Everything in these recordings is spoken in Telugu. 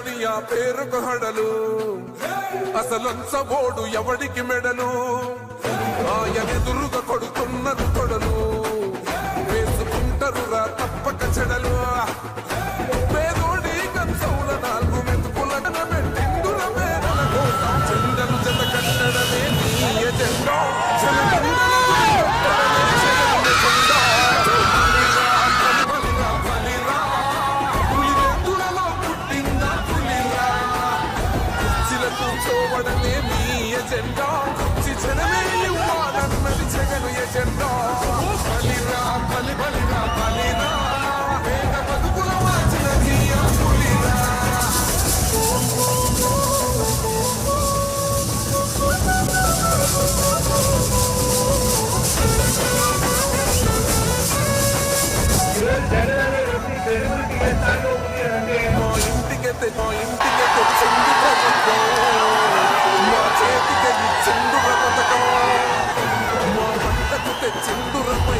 ఆ పేరుకు హడలు. అసలంచబోడు ఎవడికి మెడలు? ఆయనెదురుగా కొడుతున్నారు కొడలు వేసుకుంటరురా తప్పక చెడలు. ఇంటికెత్తే మా ఇంటికెత్తే ప్రభుత్వం మా చేతికి చెండుర పథకం మా పంటకు తెచ్చిండుర పైరు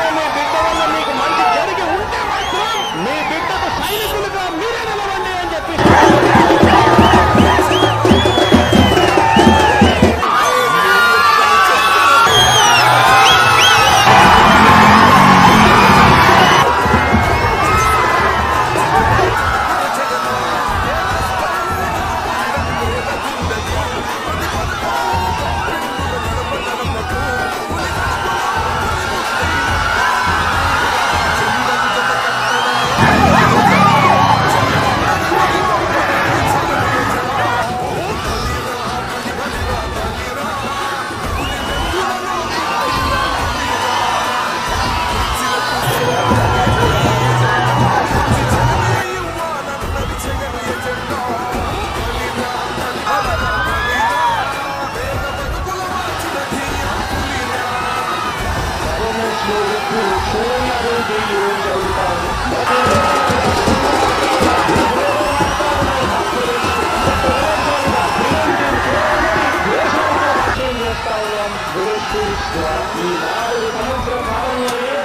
కాలంలోనే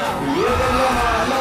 ఏకంగా మా అన్న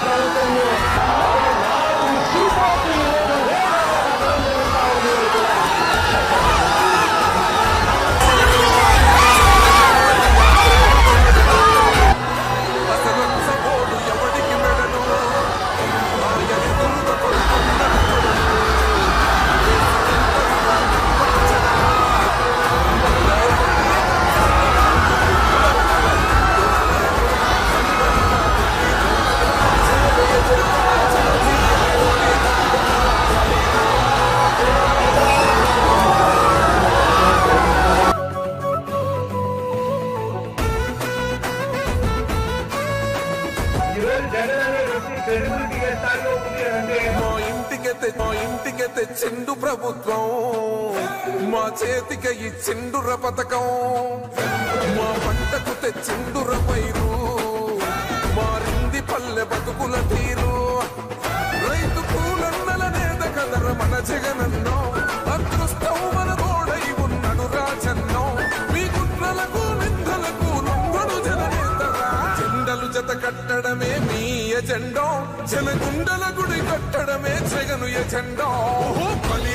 ప్రభుత్వం. మా చేతికి ఇచ్చిండుర పథకం. మా పంటకు తెచ్చిండుర పైరు. మారింది పల్లె బతుకుల తీరు. రైతు కూలన్నల నేత కదర మన జగనన్నో. అదృష్టం మన గోడై ఉన్నడు రాజన్నో. మీ కుట్రలకు నిందలకు లొంగడు జననేతరా జెండలు జత కట్టడమే మీ ఎజెండో. జనగుండల గుడి కట్టడమే జగను ఎజెండో. బలి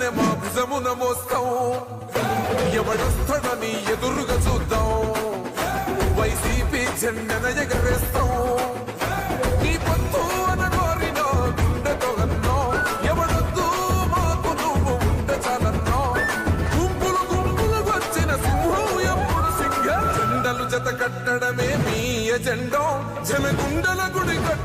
జెండనే మా భుజమున మోస్తాం ఎవడొస్తాడని ఎదురుగా చూద్దాం వైసీపీ జెండన ఎగరేస్తాం నీ పొత్తు అనగోరినో గుండెతో అన్నో ఎవడొద్దు మాకు నువ్వు ఉండ చాలన్నో గుంపులు గుంపులు వచ్చిన సింహం ఎప్పుడు సింగ జెండలు జత కట్టడమే మీ ఎజెండో. జనగుండల గుడి కట్ట